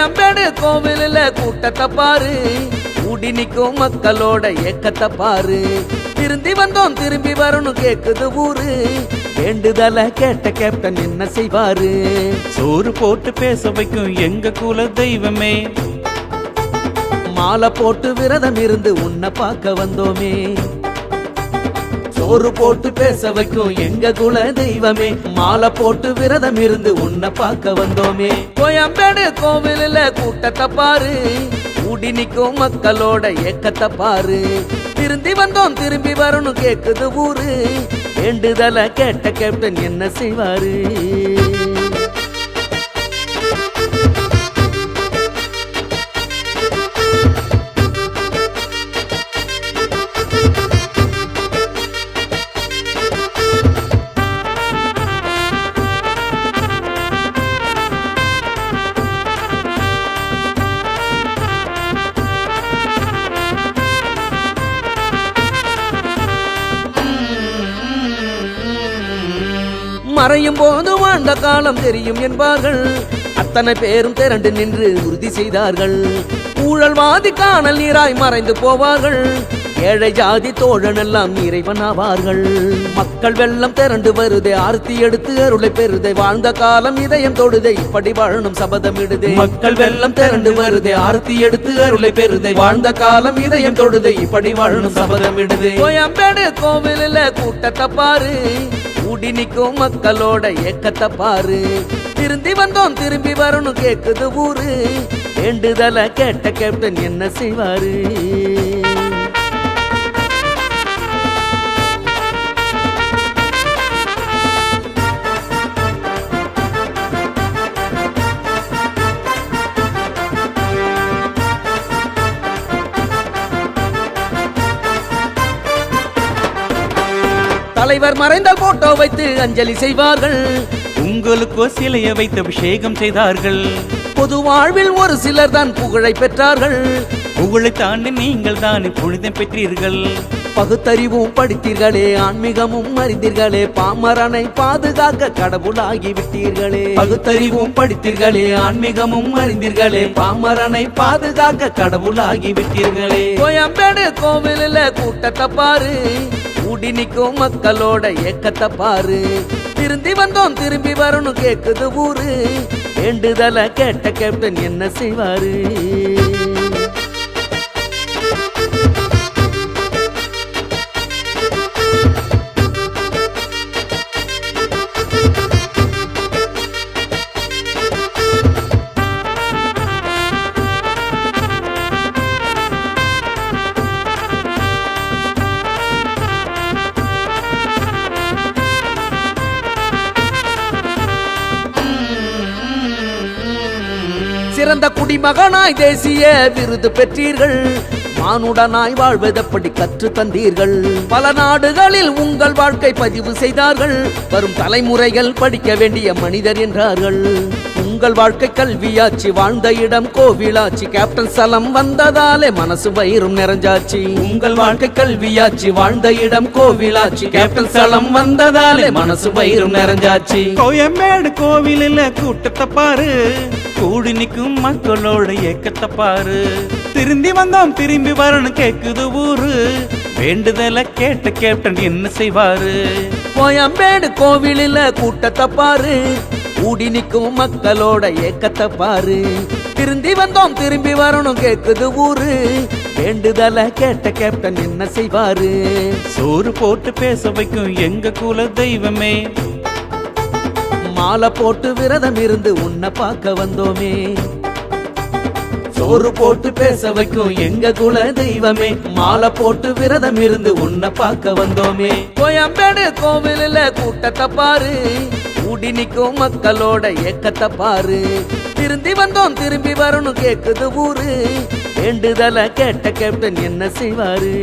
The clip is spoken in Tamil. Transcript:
கோயம்பேடு கோவிலில் கூட்டத்தை பாரு. கூடி நிற்கும் மக்களோட ஏக்கத்தை பாரு. திருந்தி வந்தோம் திரும்பி வரணும் கேக்குது ஊரு. வேண்டுதல கேட்ட கேப்டன் என்ன செய்வாரு? சோறு போட்டு பேச வைக்கும் எங்க குல தெய்வமே. மாலை போட்டு விரதம் இருந்து உன்னை பார்க்க வந்தோமே. சோறு போட்டு பேச வைக்கும் எங்க குல தெய்வமே. மாலை போட்டு விரதம் இருந்து உன்னை பார்க்க வந்தோமே. கோயம்பேடு கோவிலில் கூட்டத்தை பாரு. கூடி நிற்கும் மக்களோட ஏக்கத்தை பாரு. திரும்பி வந்தோம் திரும்பி வரணும் கேக்குது ஊரு. வேண்டுதல கேட்ட கேப்டன் என்ன செய்வாரு? மறையும் போது வாழ்ந்த காலம் தெரியும் என்பார்கள். அத்தனை பேரும் திரண்டு நின்று உறுதி செய்தார்கள். ஊழல்வாதி காணல் நீராய் மறைந்து போவார்கள். ஏழை ஜாதி தோழன் எல்லாம் இறைவனாவார்கள் மக்கள் வெள்ளம் திரண்டு வருதே ஆர்த்தி எடுத்து அருளை பெறுதே. வாழ்ந்த காலம் இதயம் தொடுதே இப்படி வாழணும் சபதம் இடுதே. மக்கள் வெள்ளம் திரண்டு வருதே ஆர்த்தி எடுத்து அருளை பெறுதே. வாழ்ந்த காலம் இதயம் தொடுதே இப்படி வாழணும் சபதம் இடுதே. கோயம்பேடு கோவிலில் கூட்டத்தை பாரு கூடி நிற்கும் மக்களோட ஏக்கத்தை பாரு. திருந்தி வந்தோம் திரும்பி வரணும் கேக்குது ஊரு. வேண்டுதல கேட்ட கேப்டன் என்ன செய்வாரு? தலைவர் மறைந்த போட்டோ வைத்து அஞ்சலி செய்வார்கள். உங்களுக்கோ சிலைய வைத்து அபிஷேகம் செய்தார்கள். பொது வாழ்வில் ஒரு சிலர் தான் புகழை பெற்றார்கள். புகழை தாண்டி நீங்கள் தானே புனிதம் பெற்றீர்கள். பகுத்தறிவும் படித்தீர்களே ஆன்மீகமும் அறிந்தீர்களே பாமரனை பாதுகாக்க கடவுளாகி விட்டீர்களே. பகுத்தறிவும் படித்தீர்களே ஆன்மீகமும் அறிந்தீர்களே பாமரனை பாதுகாக்க கடவுளாகி விட்டீர்களே. கோயம்பேடு கோவிலில் கூட்டத்தை பாரு கூடி நிற்கும் மக்களோட ஏக்கத்தை பாரு. திருந்தி வந்தோம் திரும்பி வரணும் கேக்குது ஊரு. வேண்டுதல கேட்ட கேப்டன் என்ன செய்வாரு? சிறந்த குடிமகனாய் தேசிய விருது பெற்றீர்கள். மானுடனாய் வாழ்வதப்படி கற்று தந்தீர்கள். பல நாடுகளில் உங்கள் வாழ்க்கை பதிவு செய்தார்கள். வரும் தலைமுறைகள் படிக்க வேண்டிய மனிதர் என்றார்கள். உங்கள் வாழ்க்கை கல்வியாச்சு வாழ்ந்த இடம் கோவிலாச்சு கேப்டன் சலம் வந்ததாலே மனசு வயிறும் நிறைஞ்சாச்சு. உங்கள் வாழ்க்கை கல்வியாச்சு வாழ்ந்த இடம் கோவிலாச்சு கேப்டன் சலம் வந்ததாலே மனசு வயிறும் நிறைஞ்சாச்சு. கோயம்பேடு கோவிலில் கூட்டத்தை பாரு. கூடி நிற்கும் மக்களோட ஏக்கத்தை பாரு. திரும்பி வந்தோம் திரும்பி வரணும் கேக்குது ஊரு. வேண்டுதல கேட்ட கேப்டன் என்ன செய்வாரு? கோயம்பேடு கோவிலில் கூட்டத்தை பாரு. கூடி நிற்கும் மக்களோட ஏக்கத்தை பாரு. திருந்தி வந்தோம் திரும்பி வரணும் கேக்குது ஊரு. வேண்டுதல கேட்ட கேப்டன் என்ன செய்வாரு? சோறு போட்டு பேச வைக்கும் எங்க குல தெய்வமே மாலை போட்டு விரதம் இருந்து உன்னை பார்க்க வந்தோமே. சோறு போட்டு பேச வைக்கும் எங்க குல தெய்வமே மாலை போட்டு விரதம் இருந்து உன்னை பார்க்க வந்தோமே. கோயம்பேடு கோவிலில் கூட்டத்தை பாரு கூடி நிற்கும் மக்களோட ஏக்கத்தை பாரு. திரும்பி வந்தோம் திரும்பி வரணும் கேக்குது ஊரு. வேண்டுதல கேட்ட கேப்டன் என்ன செய்வாரு?